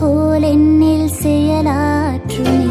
போல் என்னில் செயலாற்றும்.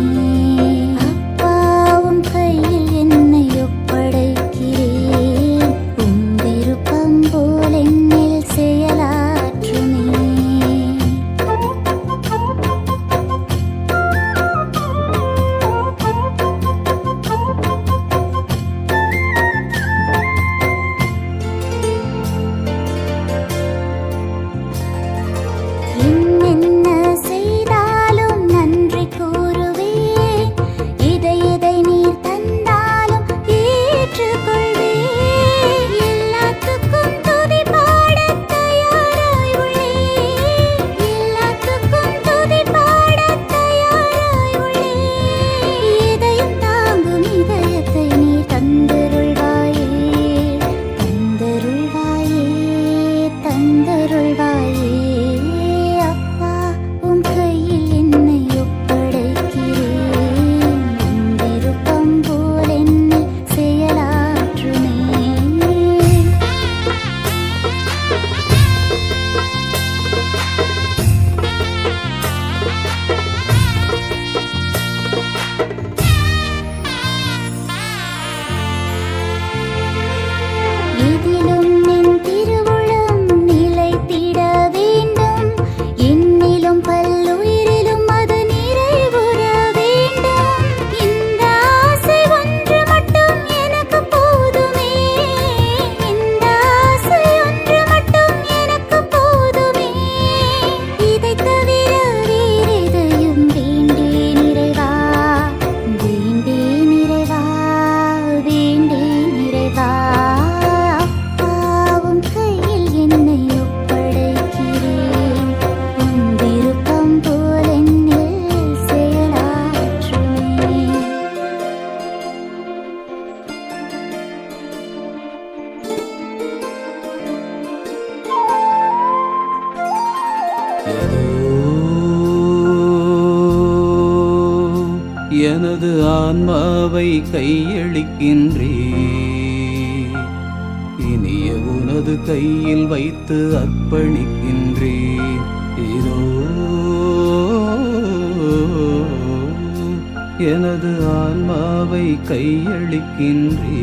எனது ஆன்மாவை கையளிக்கின்றே இனிய உனது கையில் வைத்து அர்ப்பணிக்கின்றேன். இதோ எனது ஆன்மாவை கையளிக்கின்றே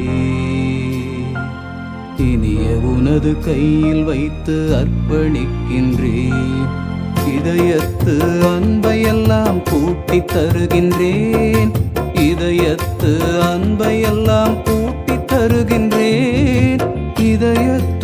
இனிய உனது கையில் வைத்து அர்ப்பணிக்கின்றேன். இதயத்து அன்பையெல்லாம் கூட்டி தருகின்றேன். இதயத்து அன்பையெல்லாம் கூட்டி தருகின்றேன். இதயத்து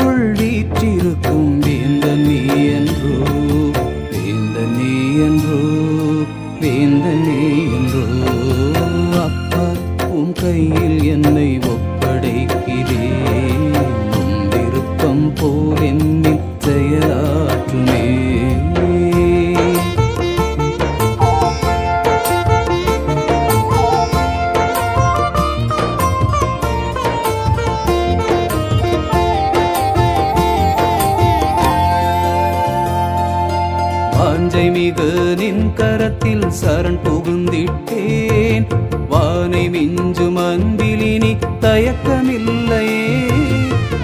வாஞ்சை மிகு நின் கரத்தில் சரண் புகுந்திட்டேன். வானை மிஞ்சும் அன்பிலினி தயக்கமில்லையே.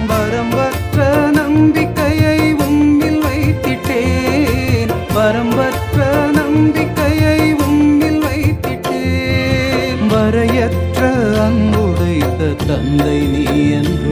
வரம்பற்ற நம்பிக்கையை உம்மில் வைத்திட்டேன். வரம்பற்ற நம்பிக்கையை உம்மில் வைத்திட்டேன். வரையற்ற அங்குடைத்த தந்தை நீ என்று